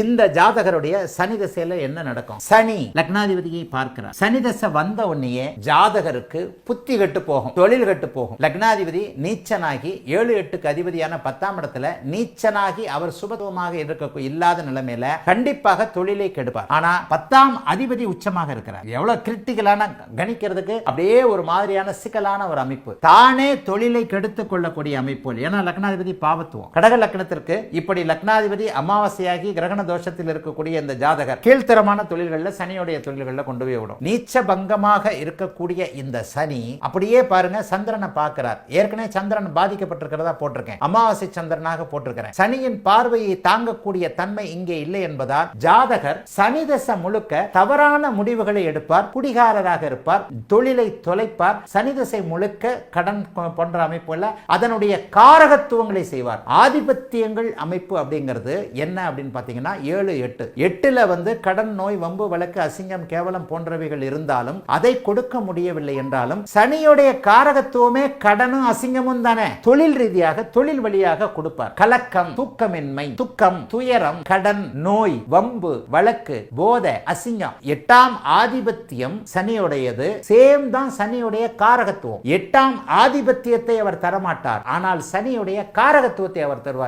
இந்த ஜாதகருடைய சனி தசையில என்ன நடக்கும்? சனி லக்னாதிபதியை பார்க்கிறார். சனி தசை வந்த உடனேயே ஜாதகருக்கு புத்தி கெட்டு போகும் தொழில் கட்டு போகும். லக்னாதிபதி நீச்சனாகி ஏழு எட்டுக்கு அதிபதியான பத்தாம் இடத்துல நீச்சனாகி அவர் சுபத்துவமாக இருக்க இல்லாத நிலைமையில கண்டிப்பாக தொழிலை கெடுப்பார். ஆனா பத்தாம் அதிபதி உச்சமாக இருக்கிறார். எவ்வளவு கிரிட்டிக்கலான கணிக்கிறதுக்கு அப்படியே ஒரு மாதிரியான சிக்கலான ஒரு அமைப்பு. தானே தொழிலை கெடுத்துக் கொள்ளக்கூடிய அமைப்பு. ஏன்னா லக்னாதிபதி பாவத்துவம். கடக லக்னத்திற்கு இப்படி லக்னாதிபதி அமாவாசையாகி கிரகண தோஷத்தில் இருக்கக்கூடிய இந்த ஜாதகர் கீழ்த்தரமான தொழில்களில் சனியுடைய தொழில்களில் கொண்டு போய் விடும். நீச்ச பங்கமாக இருக்கக்கூடிய இந்த சனி அப்படியே பாருங்க சந்திரனை பார்க்கிறார். ஏற்கனவே சந்திரன் பாதிக்கப்பட்டிருக்கிறதா போட்டிருக்கேன். அமாவாசை சந்திரனாக போட்டிருக்கிறேன். சனியின் பார்வையை தாங்கக்கூடிய தன்மை இங்கே இல்லை என்பதால் ஜாதகர் சனி தசை முழுக்க தவறான முடிவுகளை எடுப்பார் குடிகாரராக இருப்பார் தொழிலை தொலைப்பார் சனி தசை முழுக்க கடன் போன்ற அமைப்புல அதனுடைய காரகத்துவங்களை செய்வார். ஆதிபத்தியங்கள் அமைப்பு அப்படிங்கிறது என்ன அப்படின்னு பார்த்தீங்கன்னா ஏழு எட்டு. எட்டில் வந்து கடன் நோய் வம்பு வழக்கு அசிங்கம் கேவலம் போன்றவைகள் இருந்தாலும் அதை கொடுக்க முடியவில்லை என்றாலும் சனியுடைய காரகத்துவமே கடனும் அசிங்கமும் தானே. தொழில் ரீதியாக தொழில் வழியாக கொடுப்பார். கலக்கம் தூக்கமின்மை துக்கம் துயரம் கடன் நோய் வம்பு வழக்கு போதை அசிங்கம். எட்டாம் ஆதிபத்தியம் சனியுடையது. சேம் தான் சனியுடைய காரகத்துவம். எட்டாம் ஆதிபத்தியத்தை அவர் தரமாட்டார். ஆனால் சனியுடைய காரகத்துவத்தை அவர் தருவார்.